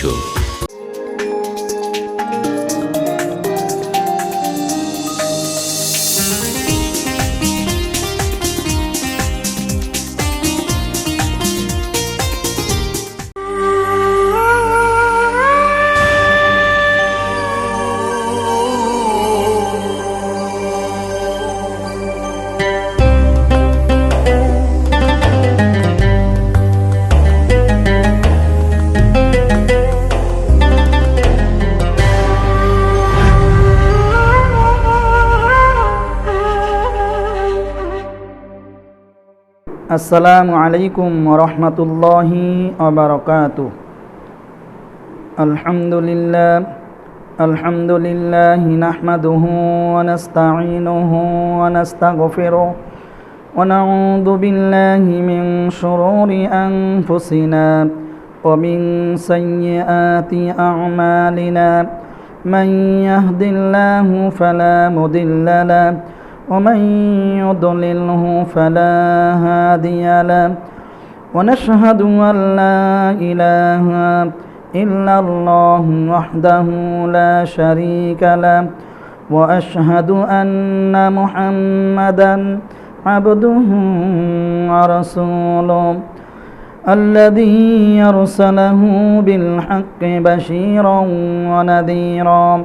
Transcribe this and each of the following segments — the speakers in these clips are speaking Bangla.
Пугачева. আসসালামু আলাইকুম রহমতুল্লাহি আবরকাত আলহামদুলিল্লাহ আলহামদুলিল্লাহ নাহমাদুহু ونستعينه ونستغفره ونعوذ بالله من شرور أنفسنا ومن سيئات أعمالنا من يهد الله فلا مضل له ومن يضلله فلا هادي له ونشهد أن لا إله إلا الله وحده لا شريك له وأشهد أن محمدا عبده ورسوله الذي يرسله بالحق بشيرا ونذيرا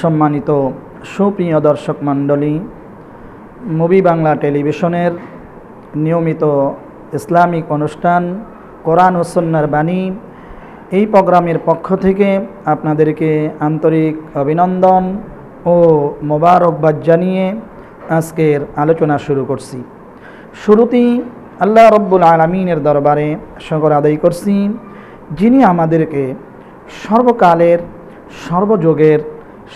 সম্মানিত সুপ্রিয় দর্শক মণ্ডলী, মুভি বাংলা টেলিভিশনের নিয়মিত ইসলামিক অনুষ্ঠান কোরআন ও সন্ন্যার বাণী এই প্রোগ্রামের পক্ষ থেকে আপনাদেরকে আন্তরিক অভিনন্দন ও মোবারকবাদ জানিয়ে আজকের আলোচনা শুরু করছি। শুরুতেই আল্লাহ রব্বুল আলমিনের দরবারে শকর আদায় করছি, যিনি আমাদেরকে সর্বকালের, সর্বযুগের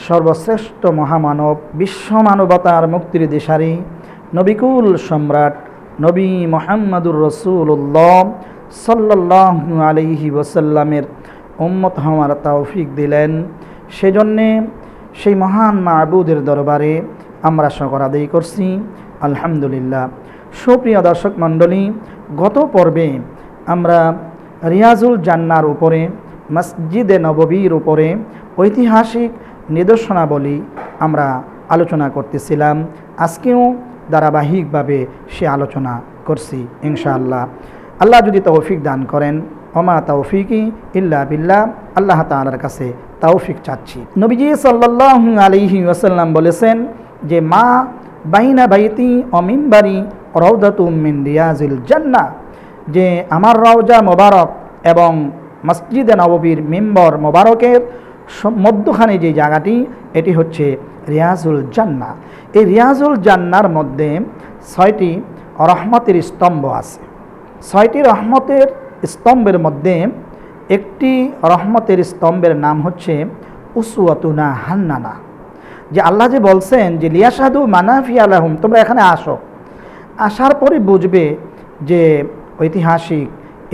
সর্বশ্রেষ্ঠ মহামানব, বিশ্ব মানবতার মুক্তির দিশারি নবিকুল সম্রাট, নবী মোহাম্মদুর রসুল্লাহ সাল্লাহ আলিহি ওসাল্লামের উম্মত হওয়ার তৌফিক দিলেন। সেজন্যে সেই মহান মাহবুদের দরবারে আমরা সকর আদায় করছি। আলহামদুলিল্লাহ। সুপ্রিয় দর্শক মণ্ডলী, গত পর্বে আমরা রিয়াজুল জান্নার উপরে, মসজিদে নববীর উপরে ঐতিহাসিক নিদর্শনাবলী আমরা আলোচনা করতেছিলাম। আজকেও ধারাবাহিকভাবে সে আলোচনা করছি, ইনশাআল্লাহ। আল্লাহ যদি তৌফিক দান করেন অমা তৌফিকি ইল্লা বিল্লাহ, আল্লাহ তালার কাছে তৌফিক চাচ্ছি। নবীজি সাল্লাহ আলিহি ওসাল্লাম বলেছেন যে, মা বাইনা বাইতি অমিনবারি রৌদাতুম মিন রিয়াজিল জান্না যে, আমার রওজা মোবারক এবং মসজিদে নববীর মেম্বর মোবারকের মধ্যখানে যে জায়গাটি, এটি হচ্ছে রিয়াজুল জান্না এই রিয়াজুল জান্নার মধ্যে ছয়টি রহমতের স্তম্ভ আছে। ছয়টি রহমতের স্তম্ভের মধ্যে একটি রহমতের স্তম্ভের নাম হচ্ছে উসুয়াতুনা হান্নানা। যে আল্লাহ যে বলছেন যে লিয়াসাদু মানাফি আলাহুম তোমরা এখানে আসো। আসার পরে বুঝবে যে ঐতিহাসিক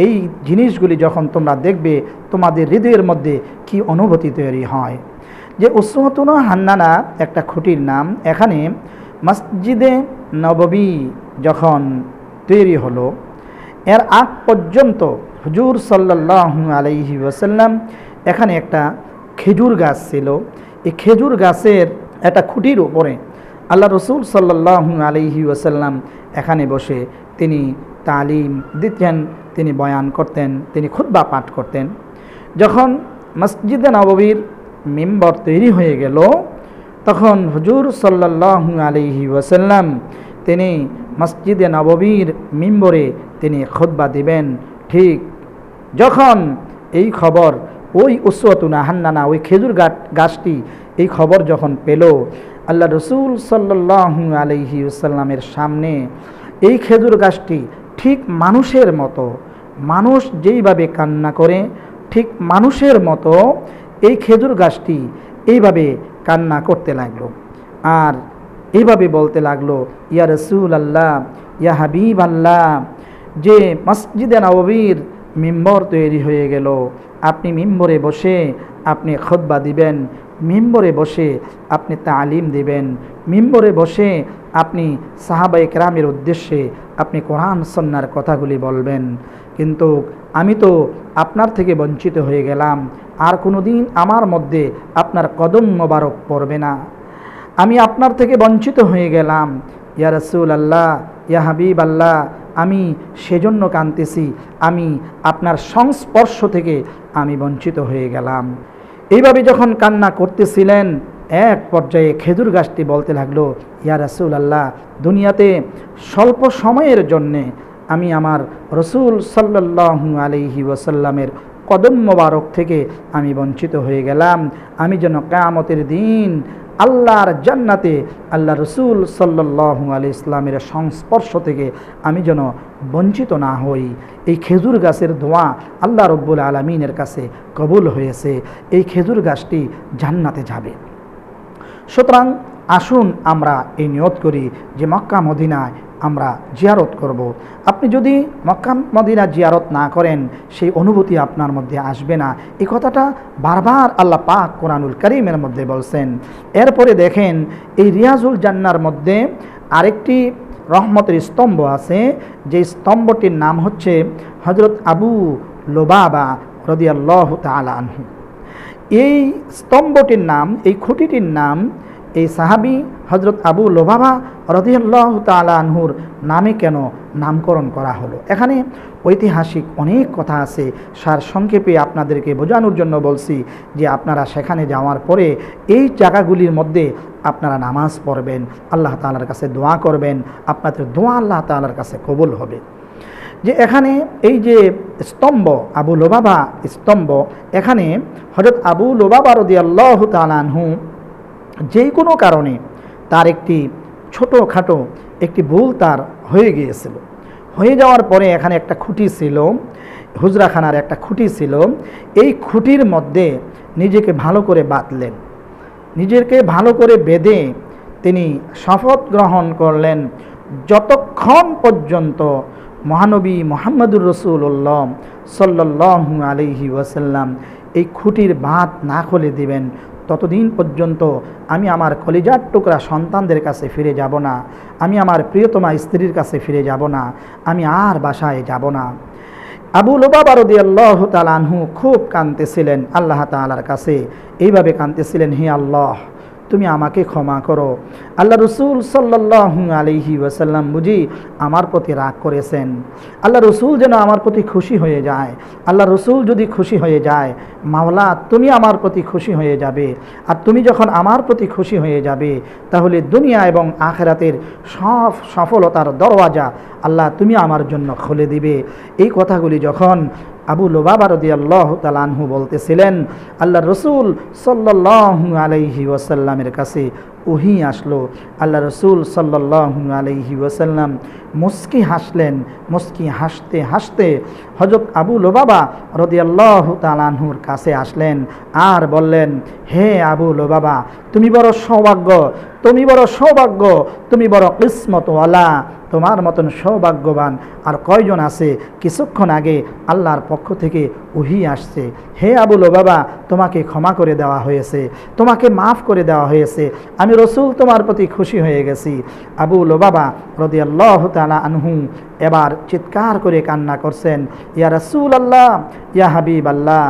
এই জিনিসগুলি যখন তোমরা দেখবে তোমাদের হৃদয়ের মধ্যে কি অনুভূতি তৈরি হয়? যে উসমতুন হান্নানা একটা খুঁটির নাম, এখানে মসজিদে নববী যখন তৈরি হলো, এর আগ পর্যন্ত হুজুর সাল্লাহ আলাইহি ওসাল্লাম এখানে একটা খেজুর গাছ ছিল। এই খেজুর গাছের একটা খুঁটির উপরে আল্লাহ রসুল সাল্লাহ আলহি ওসাল্লাম এখানে বসে তিনি তালিম দিতেন, তিনি বয়ান করতেন, তিনি খুদ্া পাঠ করতেন। যখন মসজিদে নববীর মেম্বর তৈরি হয়ে গেল, তখন হুজুর সাল্লাল্লাহু আলাইহি ওয়াসাল্লাম তিনি মসজিদে নববীর মিম্বরে তিনি খুতবা দিবেন। ঠিক যখন এই খবর, ওই উসওয়াতুনা হান্নানা, ওই খেজুর গাছ, গাছটি এই খবর যখন পেল আল্লাহ রসুল সাল্লাহু আলহি সাল্লামের সামনে এই খেজুর গাছটি ঠিক মানুষের মতো, মানুষ যেইভাবে কান্না করে ঠিক মানুষের মতো এই খেজুর গাছটি এইভাবে কান্না করতে লাগল। আর এইভাবে বলতে লাগল, ইয়া রসুল আল্লাহ ইয়া হাবিব আল্লাহ যে মসজিদে নববীর মিম্বর তৈরি হয়ে গেল, আপনি মিম্বরে বসে আপনি খোদবা দিবেন, মিম্বরে বসে আপনি তালিম দিবেন, মিম্বরে বসে আপনি সাহাবাই কেরামের উদ্দেশ্যে আপনি কোরআন সন্ন্যার কথাগুলি বলবেন। কিন্তু আমি তো আপনার থেকে বঞ্চিত হয়ে গেলাম। আর কোনো দিন আমার মধ্যে আপনার কদম মোবারক পড়বে না। আমি আপনার থেকে বঞ্চিত হয়ে গেলাম। ইয়া রসুল আল্লাহ ইয়া হাবিব আল্লাহ আমি সেজন্য কাঁদতেছি। আমি আপনার সংস্পর্শ থেকে আমি বঞ্চিত হয়ে গেলাম। এইভাবে যখন কান্না করতেছিলেন, এক পর্যায়ে খেজুর গাছটি বলতে লাগল, ইয়া রসুল আল্লাহ দুনিয়াতে স্বল্প সময়ের জন্যে আমি আমার রসুল সাল্লাহ আলহি ওসাল্লামের কদম মোবারক থেকে আমি বঞ্চিত হয়ে গেলাম। আমি যেন কেয়ামতের দিন আল্লাহর জান্নাতে আল্লাহ রসুল সাল্লাহ আলি ইসলামের সংস্পর্শ থেকে আমি যেন বঞ্চিত না হই। এই খেজুর গাছের ধোঁয়া আল্লাহ রব্বুল আলমিনের কাছে কবুল হয়েছে। এই খেজুর গাছটি জান্নাতে যাবে। সুতরাং আসুন আমরা এই নিয়ত করি যে মক্কা মদিনায় আমরা জিয়ারত করব। আপনি যদি মক্কা মদিনা জিয়ারত না করেন, সেই অনুভূতি আপনার মধ্যে আসবে না। এই কথাটা বারবার আল্লাহ পাক কোরআনুল করিমের মধ্যে বলছেন। এরপরে দেখেন, এই রিয়াজুল জান্নার মধ্যে আরেকটি রহমতের স্তম্ভ আছে, যে স্তম্ভটির নাম হচ্ছে হজরত আবু লোবাবা রদিয়াল্লাহ তালানহু এই স্তম্ভটির নাম, এই খুঁটিটির নাম এই সাহাবি হজরত আবু লোবাবা রদিয়াল্লাহ তালানহুর নামে কেন নামকরণ করা হলো? এখানে ঐতিহাসিক অনেক কথা আছে। সার সংক্ষেপে আপনাদেরকে বোঝানোর জন্য বলছি যে আপনারা সেখানে যাওয়ার পরে এই জায়গাগুলির মধ্যে আপনারা নামাজ পড়বেন, আল্লাহ তালার কাছে দোয়া করবেন, আপনাদের দোয়া আল্লাহ তালার কাছে কবুল হবে। যে এখানে এই যে স্তম্ভ, আবু লোবাবা স্তম্ভ, এখানে হজরত আবু লোবাবা রদি আল্লাহ তালানহু যে কোনো কারণে তার একটি ছোটোখাটো একটি ভুল তার হয়ে গিয়েছিল। হয়ে যাওয়ার পরে এখানে একটা খুঁটি ছিল, হুজরাখানার একটা খুঁটি ছিল। এই খুঁটির মধ্যে নিজেকে ভালো করে বাঁধলেন। নিজেকে ভালো করে বেঁধে তিনি শপথ গ্রহণ করলেন। যতক্ষণ পর্যন্ত মহানবী মোহাম্মদুর রসুল্লাহ সাল্লাহ আলহি ওয়াসাল্লাম এই খুঁটির বাঁধ না খুলে দিবেন ততদিন পর্যন্ত আমি আমার কলিজার টুকরা সন্তানদের কাছে ফিরে যাব না। আমি আমার প্রিয়তমা স্ত্রীর কাছে ফিরে যাব না। আমি আর বাসায় যাব না। আবু লোবাবারদি আল্লাহ তালানহু খুব কাঁদতেছিলেন আল্লাহ তালার কাছে। এইভাবে কাঁদতেছিলেন, হে আল্লাহ! তুমি আমাকে ক্ষমা করো। আল্লাহ রসুল সাল্লাহ আলিহি ওয়াসাল্লাম বুঝি আমার প্রতি রাগ করেছেন। আল্লাহ রসুল যেন আমার প্রতি খুশি হয়ে যায়। আল্লাহ রসুল যদি খুশি হয়ে যায়, মাওলা, তুমি আমার প্রতি খুশি হয়ে যাবে। আর তুমি যখন আমার প্রতি খুশি হয়ে যাবে, তাহলে দুনিয়া এবং আখেরাতের সব সফলতার দরওয়াজা আল্লাহ তুমি আমার জন্য খুলে দিবে। এই কথাগুলি যখন আবু লোবাবা রদি আল্লাহ তালানহু বলতেছিলেন আল্লাহ রসুল সাল্লাহ আলাইহি ওয়াসাল্লামের কাছে ওহি আসলো। আল্লাহ রসুল সাল্লাহ আলাইহি ওয়াসাল্লাম মুস্কি হাসলেন। মুস্কি হাসতে হাসতে হজরত আবু লোবাবা রদিয়াল্লাহ তালানহুর কাছে আসলেন আর বললেন, হে আবু লোবাবা, তুমি বড় সৌভাগ্য, তুমি বড় সৌভাগ্য, তুমি বড় কিসমতওয়ালা, তোমার মতন সৌভাগ্যবান। আর কয়জন আছে কিছুক্ষণ আগে আল্লাহর পক্ষ থেকে উহি আসছে। হে আবুল বাবা তোমাকে ক্ষমা করে দেওয়া হয়েছে, তোমাকে মাফ করে দেওয়া হয়েছে। আমি রসুল তোমার প্রতি খুশি হয়ে গেছি। আবুল বাবা রদি আল্লাহ তালা আনহু এবার চিৎকার করে কান্না করছেন, ইয়া রসুল আল্লাহ ইয়া হাবিব আল্লাহ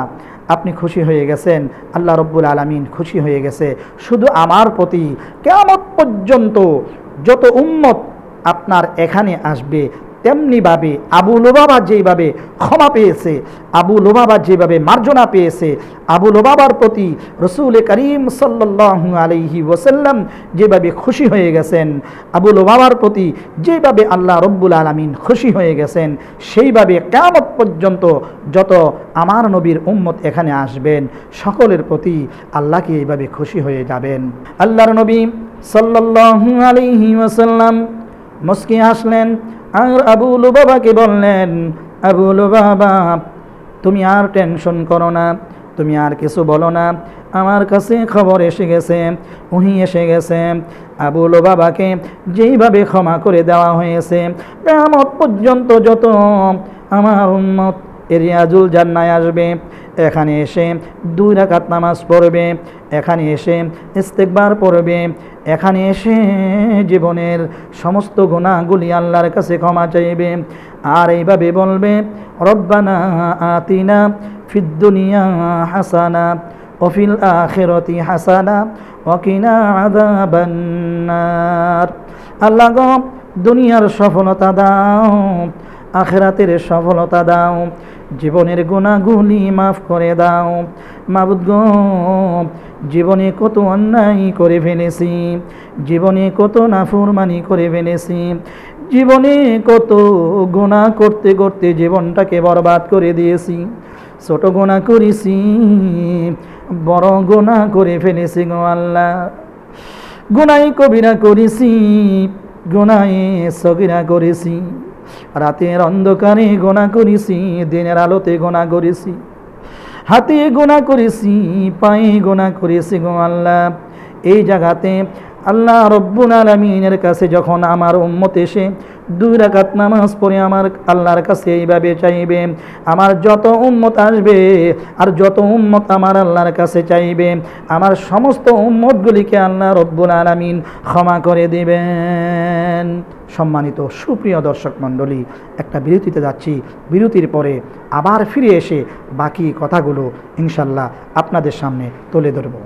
আপনি খুশি হয়ে গেছেন, আল্লাহ রব্বুল আলমিন খুশি হয়ে গেছে। শুধু আমার প্রতি কেমন পর্যন্ত যত উম্মত আপনার এখানে আসবে তেমনিভাবে আবু লোবাবা যেইভাবে ক্ষমা পেয়েছে, আবু লোবাবা যেভাবে মার্জনা পেয়েছে, আবু লোবাবার প্রতি রসুল করিম সাল্লাহ আলহি ওসাল্লাম যেভাবে খুশি হয়ে গেছেন, আবু লোবাবার প্রতি যেভাবে আল্লাহ রব্বুল আলমিন খুশি হয়ে গেছেন, সেইভাবে কেমত পর্যন্ত যত আমার নবীর উম্মত এখানে আসবেন, সকলের প্রতি আল্লাহকে এইভাবে খুশি হয়ে যাবেন। আল্লাহর নবী সাল্লাল্লাহু আলাইহি ওয়াসাল্লাম মুস্কি আসলেন আর আবু বাবাকে বললেন, আবু বাবা তুমি আর টেনশন করো না, তুমি আর কিছু বলো না। আমার কাছে খবর এসে গেছে, উহি এসে গেছে। আবুল বাবাকে যেইভাবে ক্ষমা করে দেওয়া হয়েছে আমার পর্যন্ত যত আমার উম্মত এরিয়াজুল জান্নায় আসবে, এখানে এসে দুই রাকাত নামাজ পড়বে, এখানে এসে ইস্তেকবার পড়বে, এখানে এসে জীবনের সমস্ত গুণাগুলি আল্লাহর কাছে ক্ষমা চাইবে। আর এইভাবে বলবে, রব্বানা আতিনা ফিদ্দুনিয়া হাসানা অফিল আখেরতি হাসানা ওকিনা আদাবান্নার আল্লাহ দুনিয়ার সফলতা দাও, আখেরাতের সফলতা দাও জীবনের গুণাগুলি মাফ করে দাও। মাবুদ গো, জীবনে কত অন্যায় করে ফেলেছি। জীবনে কত নাফরমানি করে ফেলেছি। জীবনে কত গোনা করতে করতে জীবনটাকে বরবাদ করে দিয়েছি। ছোট গোনা করেছি, বড় গোনা করে ফেলেছি গো আল্লাহ। গুনাই কবিরা করেছি গুনাই সগিরা করেছি। রাতের অন্ধকারে গোনা করেছি, দিনের আলোতে গোনা করেছি। হাতে গোনা করেছি, পায়ে গোনা করেছি গো আল্লাহ। এই জায়গাতে আল্লাহ রব্বুল আলমিনের কাছে যখন আমার উম্মত এসে দুই রাকাত নামাজ পড়ে আমার আল্লাহর কাছে এইভাবে চাইবে, আমার যত উম্মত আসবে আর যত উম্মত আমার আল্লাহর কাছে চাইবে, আমার সমস্ত উম্মতগুলিকে আল্লাহ রব্বুল আলমিন ক্ষমা করে দিবেন। সম্মানিত সুপ্রিয় দর্শক মণ্ডলী, একটা বিরতিতে যাচ্ছি। বিরতির পরে আবার ফিরে এসে বাকি কথাগুলো ইনশাল্লাহ আপনাদের সামনে তুলে ধরবো।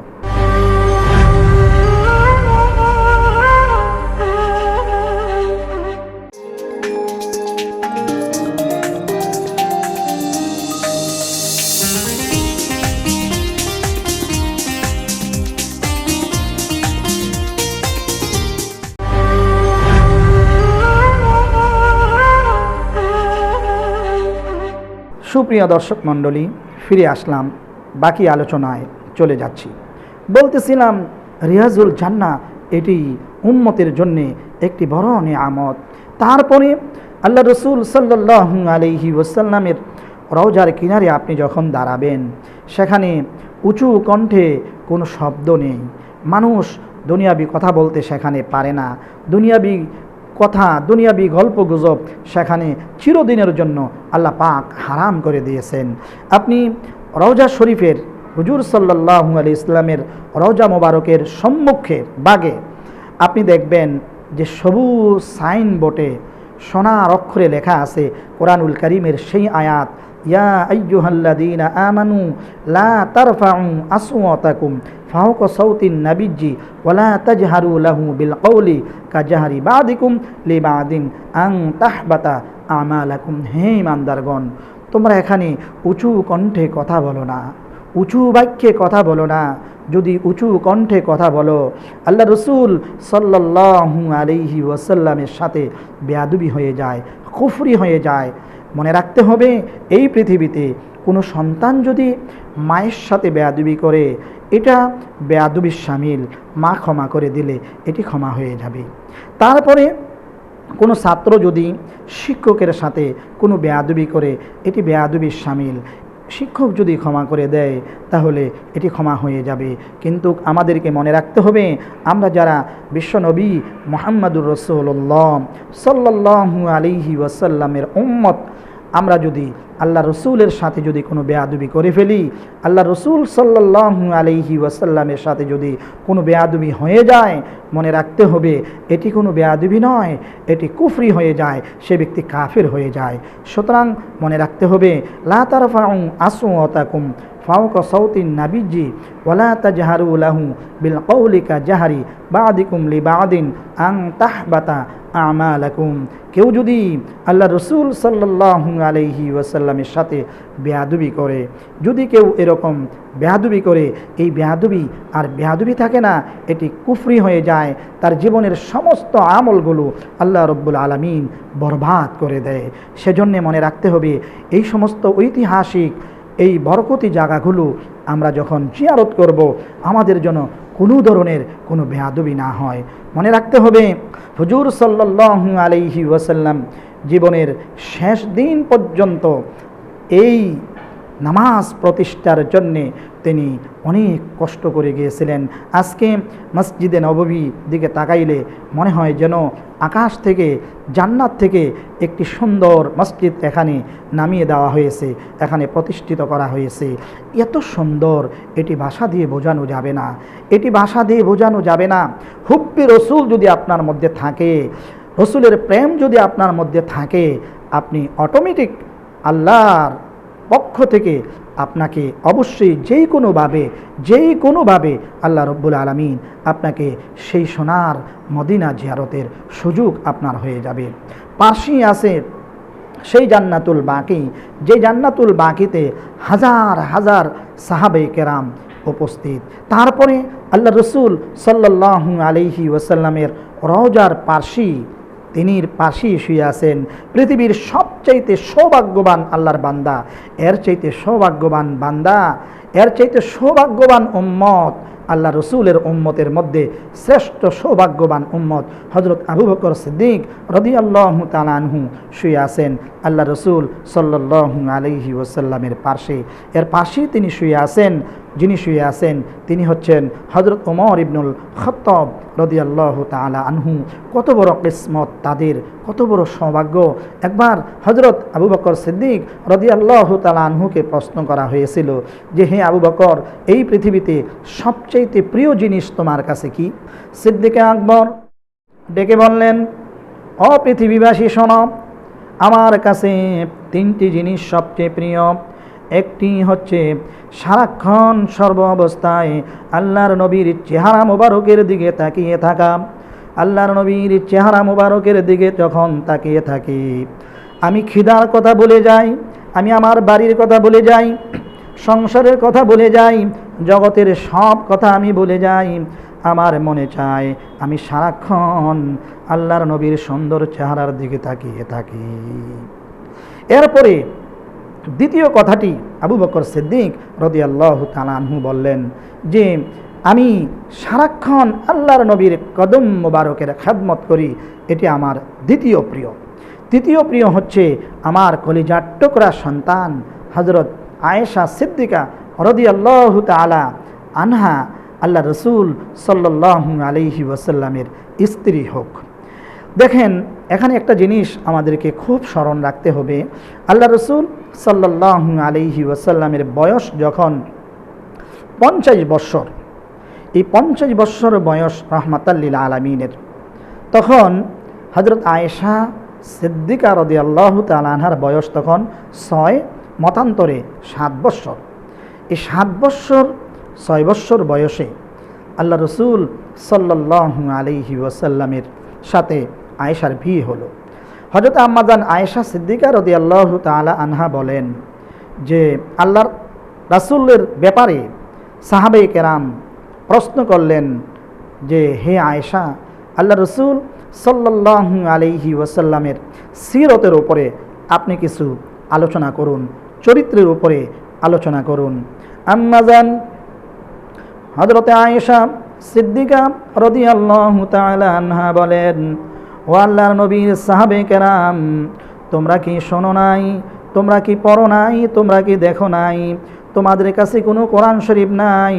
সুপ্রিয় দর্শক মণ্ডলী, ফিরে আসলাম। বাকি আলোচনায় চলে যাচ্ছি। বলতেছিলাম, রিয়াজুল জান্না এটি উম্মতের জন্যে একটি বড় নিয়ামত। তারপরে আল্লাহ রসুল সাল্লাহ আলহি ওসাল্লামের রওজার কিনারে আপনি যখন দাঁড়াবেন, সেখানে উঁচু কণ্ঠে কোনো শব্দ নেই। মানুষ দুনিয়াবি কথা বলতে সেখানে পারে না। দুনিয়াবি কথা, দুনিয়াবি গল্প গুজব সেখানে চিরদিনের জন্য আল্লাহ পাক হারাম করে দিয়েছেন। আপনি রওজা শরীফের হুজুর সাল্লাহ আলি ইসলামের রওজা মোবারকের সম্মুখে বাগে আপনি দেখবেন যে সবুজ সাইন বোর্ডে সোনার অক্ষরে লেখা আছে কোরআনুল করিমের সেই আয়াত, ইয়া আইয়ুহাল্লাযীনা আমানু লা তারফাউ আসওয়াতাকুম ফাওক সাউতিন নাবিজ্জি, ওয়ালা তাজহারু লাহু বিল কওলি কাজাহারি বাদিকুম লিবাদিন আং তাহবাতা আমালাকুম। হে ইমানদারগণ, তোমরা এখানে উঁচু কণ্ঠে কথা বলো না, উঁচু বাক্যে কথা বলো না। যদি উঁচু কণ্ঠে কথা বলো, আল্লাহ রসুল সাল্লাহু আলিহি ওয়াসাল্লামের সাথে বেয়াদুবি হয়ে যায়, কুফরি হয়ে যায়। মনে রাখতে হবে, এই পৃথিবীতে কোনো সন্তান যদি মায়ের সাথে বেয়াদুবি করে এটা বেয়াদুবির সামিল, মা ক্ষমা করে দিলে এটি ক্ষমা হয়ে যাবে। তারপরে কোনো ছাত্র যদি শিক্ষকের সাথে কোনো বেয়াদুবি করে, এটি বেয়াদুবির সামিল। শিক্ষক যদি ক্ষমা করে দেয়, তাহলে এটি ক্ষমা হয়ে যাবে। কিন্তু আমাদেরকে মনে রাখতে হবে, আমরা যারা বিশ্বনবী মোহাম্মদুর রসুল্লাহ সাল্লাহু আলিহি ওয়াসাল্লামের উম্মত আমরা যদি আল্লাহ রসুলের সাথে যদি কোনো বেয়াদুবি করে ফেলি, আল্লাহ রসুল সাল্লাহ আলহি ওয়াসাল্লামের সাথে যদি কোনো বেয়াদুবি হয়ে যায়, মনে রাখতে হবে এটি কোনো বেয়াদুবি নয়, এটি কুফরি হয়ে যায়, সে ব্যক্তি কাফের হয়ে যায়। সুতরাং মনে রাখতে হবে, লা তারফা আসু অতাকুম ফাউক সৌতিন নাবিজি ওলা তাজহারু লাহু বিল কৌলিকা জাহারি বাদিকুম লি বাদিন আং তাহবাতা আমালাকুম। কেউ যদি আল্লাহ রসুল সাল্লাহ আলহি ওয়াসাল্লামের সাথে বেয়াদুবি করে, যদি কেউ এরকম বেহাদুবি করে, এই বেহাদুবি আর বেহাদুবি থাকে না, এটি কুফরি হয়ে যায়, তার জীবনের সমস্ত আমলগুলো আল্লাহ রব্বুল আলমিন বরবাদ করে দেয়। সেজন্যে মনে রাখতে হবে, এই সমস্ত ঐতিহাসিক এই বরকতি জায়গাগুলো আমরা যখন জিয়ারত করব, আমাদের জন্য কোনো ধরনের কোনো বেহাদবি না হয়। মনে রাখতে হবে, হুজুর সাল্লাহ আলহি ওয়াসাল্লাম জীবনের শেষ দিন পর্যন্ত এই নামাজ প্রতিষ্ঠার জন্যে তিনি অনেক কষ্ট করে গিয়েছিলেন। আজকে মসজিদে নববী দিকে তাকাইলে মনে হয় যেন আকাশ থেকে, জান্নাত থেকে একটি সুন্দর মসজিদ এখানে নামিয়ে দেওয়া হয়েছে, এখানে প্রতিষ্ঠিত করা হয়েছে। এত সুন্দর এটি ভাষা দিয়ে বোঝানো যাবে না। এটি ভাষা দিয়ে বোঝানো যাবে না। হুব্বি রসুল যদি আপনার মধ্যে থাকে, রসুলের প্রেম যদি আপনার মধ্যে থাকে, আপনি অটোমেটিক আল্লাহর পক্ষ থেকে আপনাকে অবশ্যই যেই কোনোভাবে যেই কোনোভাবে আল্লাহ রব্বুল আলমিন আপনাকে সেই সোনার মদিনা জিয়ারতের সুযোগ আপনার হয়ে যাবে। পার্শ্বই আছে সেই জান্নাতুল বাকি, যে জান্নাতুল বাকিতে হাজার হাজার সাহাবে কেরাম উপস্থিত। তারপরে আল্লাহ রসুল সাল্লাহ আলহি ওয়াসাল্লামের রওজার পার্শ্বী তিনির পাশেই শুয়ে আছেন। পৃথিবীর সবচাইতে সৌভাগ্যবান আল্লাহর বান্দা। এর চাইতে সৌভাগ্যবান বান্দা এর চাইতে সৌভাগ্যবান উম্মত আল্লাহ রসুলের উম্মতের মধ্যে শ্রেষ্ঠ সৌভাগ্যবান উম্মত হজরত আবু বকর সিদ্দিক রদি আল্লাহ তালানহু শুয়ে আছেন। আল্লাহ রসুল সাল্লাহ আলহি ওসাল্লামের পাশে। এর পাশেই তিনি শুয়ে আছেন, যিনি শুয়ে আছেন, তিনি হচ্ছেন হজরত ওমর ইবনুল খত্তব রদি আল্লাহ তালা আনহু। কত বড় কিসমত তাদের, কত বড় সৌভাগ্য। একবার হজরত আবু বকর সিদ্দিক রদি আল্লাহ তালা আনহুকে প্রশ্ন করা হয়েছিল যে, হে আবু বকর, এই পৃথিবীতে সবচাইতে প্রিয় জিনিস তোমার কাছে কি? সিদ্দিকে আকবর ডেকে বললেন অপৃথিবীবাসী শোন, আমার কাছে তিনটি জিনিস সবচেয়ে প্রিয়। একটি হচ্ছে সারাক্ষণ সর্ব অবস্থায় আল্লাহর নবীর চেহারা মোবারকের দিকে তাকিয়ে থাকা। আল্লাহর নবীর চেহারা মোবারকের দিকে যখন তাকিয়ে থাকি, আমি খিদার কথা বলে যাই, আমি আমার বাড়ির কথা বলে যাই সংসারের কথা বলে যাই, জগতের সব কথা আমি বলে যাই, আমার মনে চায় আমি সারাক্ষণ আল্লাহর নবীর সুন্দর চেহারার দিকে তাকিয়ে থাকি। এরপরে দ্বিতীয় কথাটি আবু বকর সিদ্দিক রদি আল্লাহ তালানহু বললেন যে, আমি সারাক্ষণ আল্লাহর নবীর কদম মোবারকের খেদমত করি, এটি আমার দ্বিতীয় প্রিয়। তৃতীয় প্রিয় হচ্ছে আমার কলিজার টুকরা সন্তান হজরত আয়েশা সিদ্দিকা রদি আল্লাহ তালা আনহা আল্লাহ রসুল সাল্লাহ আলহি ওসাল্লামের স্ত্রী হোক। দেখেন, এখানে একটা জিনিস আমাদেরকে খুব স্মরণ রাখতে হবে। আল্লাহ রসুল সাল্লাহ আলহি ওয়াসাল্লামের বয়স যখন পঞ্চাশ বৎসর, এই পঞ্চাশ বৎসর বয়স রহমাতাল্লিল আলমিনের, তখন হজরত আয়েশা সিদ্দিকা রদি আল্লাহ তালানহার বয়স তখন ছয় মতান্তরে সাত বৎসর। এই সাত বৎসর ছয় বৎসর বয়সে আল্লাহ রসুল সাল্লাহ আলিহি ওয়াসাল্লামের সাথে আয়েশার বিয়ে হলো। হজরত আম্মাজান আয়েশা সিদ্দিকা রদি আল্লাহ তালা আনহা বলেন যে, আল্লাহর রাসুলের ব্যাপারে সাহাবে কেরাম প্রশ্ন করলেন যে, হে আয়েশা, আল্লাহ রসুল সাল্লাহ আলিহি ওয়াসাল্লামের সিরতের ওপরে আপনি কিছু আলোচনা করুন, চরিত্রের উপরে আলোচনা করুন। আম্মাজান হজরতে আয়েশা সিদ্দিকা রদি আল্লাহ আনহা বলেন, ও আল্লাহর নবীর সাহাবে কেরাম, তোমরা কি শোনো নাই? তোমরা কি পড়ো নাই? তোমরা কি দেখো নাই? তোমাদের কাছে কোনো কোরআন শরীফ নাই?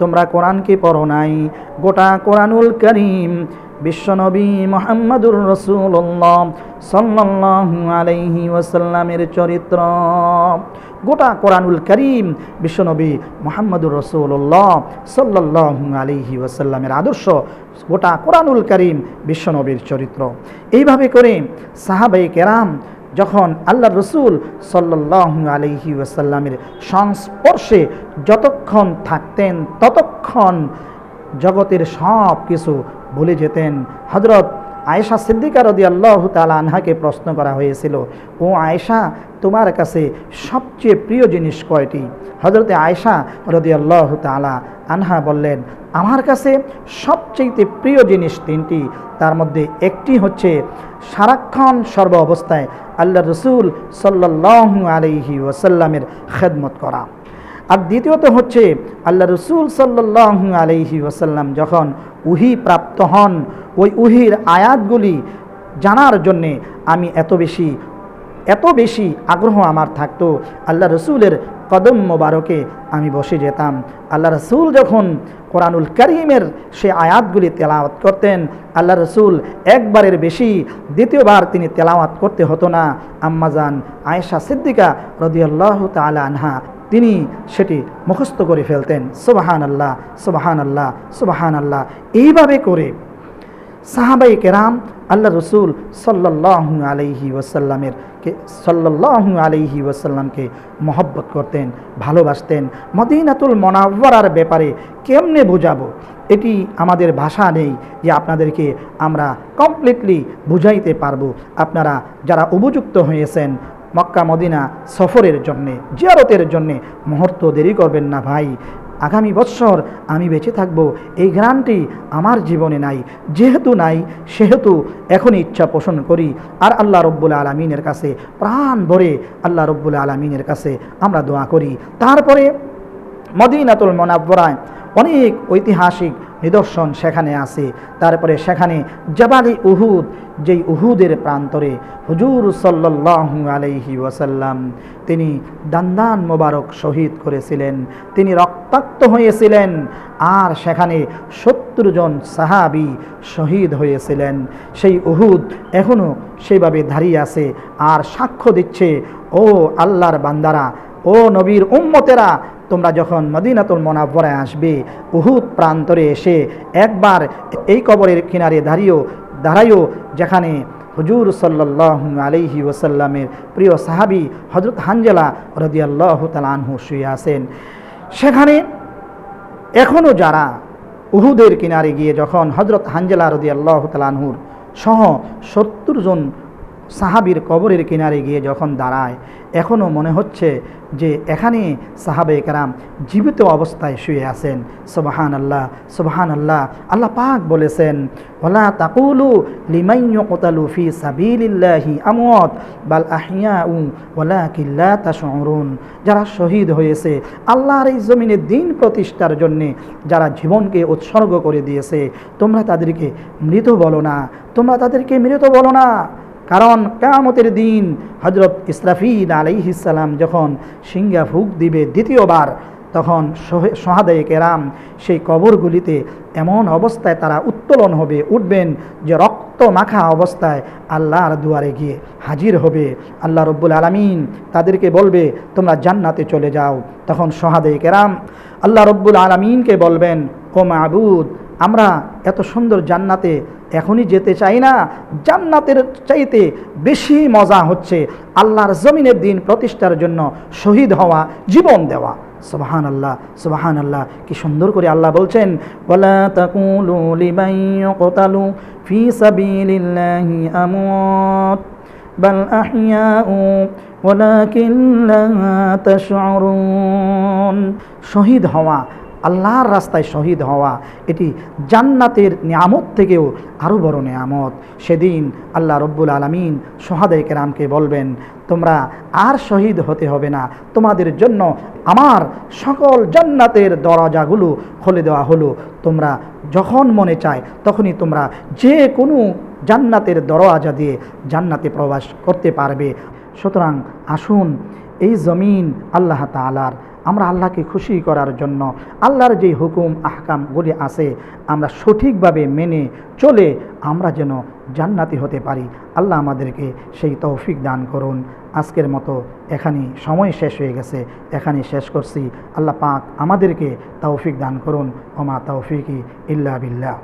তোমরা কোরআন কি পড়ো নাই? গোটা কোরআনুল করিম বিশ্বনবী মোহাম্মদুর রসুল্লাহ সাল্লাহ আলাইহি ওয়াসাল্লামের চরিত্র। গোটা কোরআনুল করিম বিশ্বনবী মোহাম্মদুর রসুল্লাহ সাল্লাহ আলিহি ওয়াসাল্লামের আদর্শ গোটা কোরআনুল করিম বিশ্বনবীর চরিত্র। এইভাবে করে সাহাবাই কেরাম যখন আল্লাহ রসুল সাল্লাহ আলহি ওয়াসাল্লামের সংস্পর্শে যতক্ষণ থাকতেন ততক্ষণ জগতের সব কিছু ভুলে যেতেন। হজরত আয়েশা সিদ্দিকা রদি আল্লাহ তালা আনহাকে প্রশ্ন করা হয়েছিল, ও আয়েশা, তোমার কাছে সবচেয়ে প্রিয় জিনিস কয়টি? হজরতে আয়েশা রদি আল্লাহ তালা আনহা বললেন, আমার কাছে সবচেয়ে প্রিয় জিনিস তিনটি। তার মধ্যে একটি হচ্ছে সারাক্ষণ সর্ব অবস্থায় আল্লাহ রসুল সাল্লাহ আলহি ওয়াসাল্লামের খেদমত করা। আর দ্বিতীয়ত হচ্ছে আল্লাহ রসুল সাল্লাহ আলহি ওসাল্লাম যখন উহি প্রাপ্ত হন, ওই উহির আয়াতগুলি জানার জন্যে আমি এত বেশি এত বেশি আগ্রহ আমার থাকতো। আল্লাহ রসুলের কদম মোবারকে আমি বসে যেতাম। আল্লাহ রসুল যখন কোরআনুল করিমের সে আয়াতগুলি তেলাওয়াত করতেন, আল্লাহ রসুল একবারের বেশি, দ্বিতীয়বার তিনি তেলাওয়াত করতে হতো না। আম্মাজান আয়েশা সিদ্দিকা রদিয়াল্লাহ তালা আনহা তিনি সেটি মুখস্থ করে ফেলতেন। সুবাহান আল্লাহ সুবাহান আল্লাহ সুবাহান আল্লাহ এইভাবে করে সাহাবাই কেরাম আল্লাহ রসুল সাল্লাহ আলহি ওসাল্লামের কে সাল্লাহ আলহি ওসাল্লামকে মহব্বত করতেন, ভালোবাসতেন। মদিনাতুল মনাব্বরার ব্যাপারে কেমনে বোঝাবো? এটি আমাদের ভাষা নেই যে আপনাদেরকে আমরা কমপ্লিটলি বুঝাইতে পারব। আপনারা যারা উপযুক্ত হয়েছেন মক্কা, মদিনা সফরের জন্যে, জিয়ারতের জন্যে। মুহূর্ত দেরি করবেন না ভাই। আগামী বৎসর আমি বেঁচে থাকব। এই গ্রান্টি আমার জীবনে নাই। যেহেতু নাই, সেহেতু এখনই ইচ্ছা পোষণ করি। আর আল্লাহ রব্বুল আলমিনের কাছে প্রাণ ভরে আল্লাহ রব্বুল আলমিনের কাছে আমরা দোয়া করি। তারপরে মদিনাতুল মনাব্বরায় অনেক ঐতিহাসিক নিদর্শন সেখানে আছে। তারপরে সেখানে জবালি উহুদ, যেই উহুদের প্রান্তরে হুজুর সাল্লাহ আলাইহি ওয়াসাল্লাম তিনি দান্দান মোবারক শহীদ করেছিলেন, তিনি রক্তাক্ত হয়েছিলেন আর সেখানে সত্তর জন সাহাবি শহীদ হয়েছিলেন। সেই উহুদ এখনও সেইভাবে দাঁড়িয়ে আছে আর সাক্ষ্য দিচ্ছে, ও আল্লাহর বান্দারা ও নবীর উম্মতেরা, তোমরা যখন মদিনাতুল মোনাব্বরায় আসবে, উহুদ প্রান্তরে এসে একবার এই কবরের কিনারে দাঁড়িয়েও, দাঁড়াইও, যেখানে হুজুর সাল্লাহ আলহি ওসাল্লামের প্রিয় সাহাবি হজরত হানজেলা রদিয়াল্লাহ তালানহু শুয়ে আছেন। সেখানে এখনও যারা উহুদের কিনারে গিয়ে যখন হজরত হানজেলা রদিয়াল্লাহ তালানহুর সহ সত্তর জন সাহাবির কবরের কিনারে গিয়ে যখন দাঁড়ায়, এখনও মনে হচ্ছে যে এখানে সাহাবে কারাম জীবিত অবস্থায় শুয়ে আছেন। সুবাহান আল্লাহ সুবাহান আল্লাহ আল্লাহ পাক বলেছেন ওলা তাকুলু লিমাইয় কোতালু ফি সাবিলিল্লাহি আমত বাল আহিয়া উ ওলা কিল্লা তাশরুন যারা শহীদ হয়েছে, আল্লাহর এই জমিনে দিন প্রতিষ্ঠার জন্যে যারা জীবনকে উৎসর্গ করে দিয়েছে, তোমরা তাদেরকে মৃত বলো না, তোমরা তাদেরকে মৃত বলো না। কারণ কেয়ামতের দিন হজরত ইসরাফিদ আলাইহিসাল্লাম যখন সিঙ্গা ফুক দিবে দ্বিতীয়বার, তখন সহাদে কেরাম সেই কবরগুলিতে এমন অবস্থায় তারা উত্তোলন হবে, উঠবেন যে রক্ত মাখা অবস্থায় আল্লাহর দুয়ারে গিয়ে হাজির হবে। আল্লাহ রব্বুল আলমিন তাদেরকে বলবে, তোমরা জান্নাতে চলে যাও। তখন সহাদে কেরাম আল্লাহ রব্বুল আলমিনকে বলবেন, ও মাবুদ, আমরা এত সুন্দর জান্নাতে এখনই যেতে চাই না। জান্নাতের চাইতে বেশি মজা হচ্ছে আল্লাহর জমিনের দিন প্রতিষ্ঠার জন্য শহীদ হওয়া, জীবন দেওয়া। সুবাহান আল্লাহ সুবাহান আল্লাহ কি সুন্দর করে আল্লাহ বলছেন শহীদ হওয়া আল্লাহর রাস্তায় শহীদ হওয়া, এটি জান্নাতের নিয়ামত থেকেও আরও বড় নিয়ামত। সেদিন আল্লাহ রব্বুল আলমিন সোহাদে কেরামকে বলবেন, তোমরা আর শহীদ হতে হবে না। তোমাদের জন্য আমার সকল জান্নাতের দরজাগুলো খুলে দেওয়া হলো। তোমরা যখন মনে চায় তখনই তোমরা যে কোনো জান্নাতের দরওয়াজা দিয়ে জান্নাতে প্রবাস করতে পারবে। সুতরাং আসুন, এই জমিন আল্লাহ তালার আমরা আল্লাহকে খুশি করার জন্য, আল্লাহর যে হুকুম, আহকামগুলি আছে, আমরা সঠিকভাবে মেনে চলে আমরা যেন জান্নাতি হতে পারি। আল্লাহ আমাদেরকে সেই তৌফিক দান করুন। আজকের মতো এখানে সময় শেষ হয়ে গেছে এখানে শেষ করছি। আল্লাহ পাক আমাদেরকে তৌফিক দান করুন। ওমা তৌফিকি ইল্লা বিল্লাহ।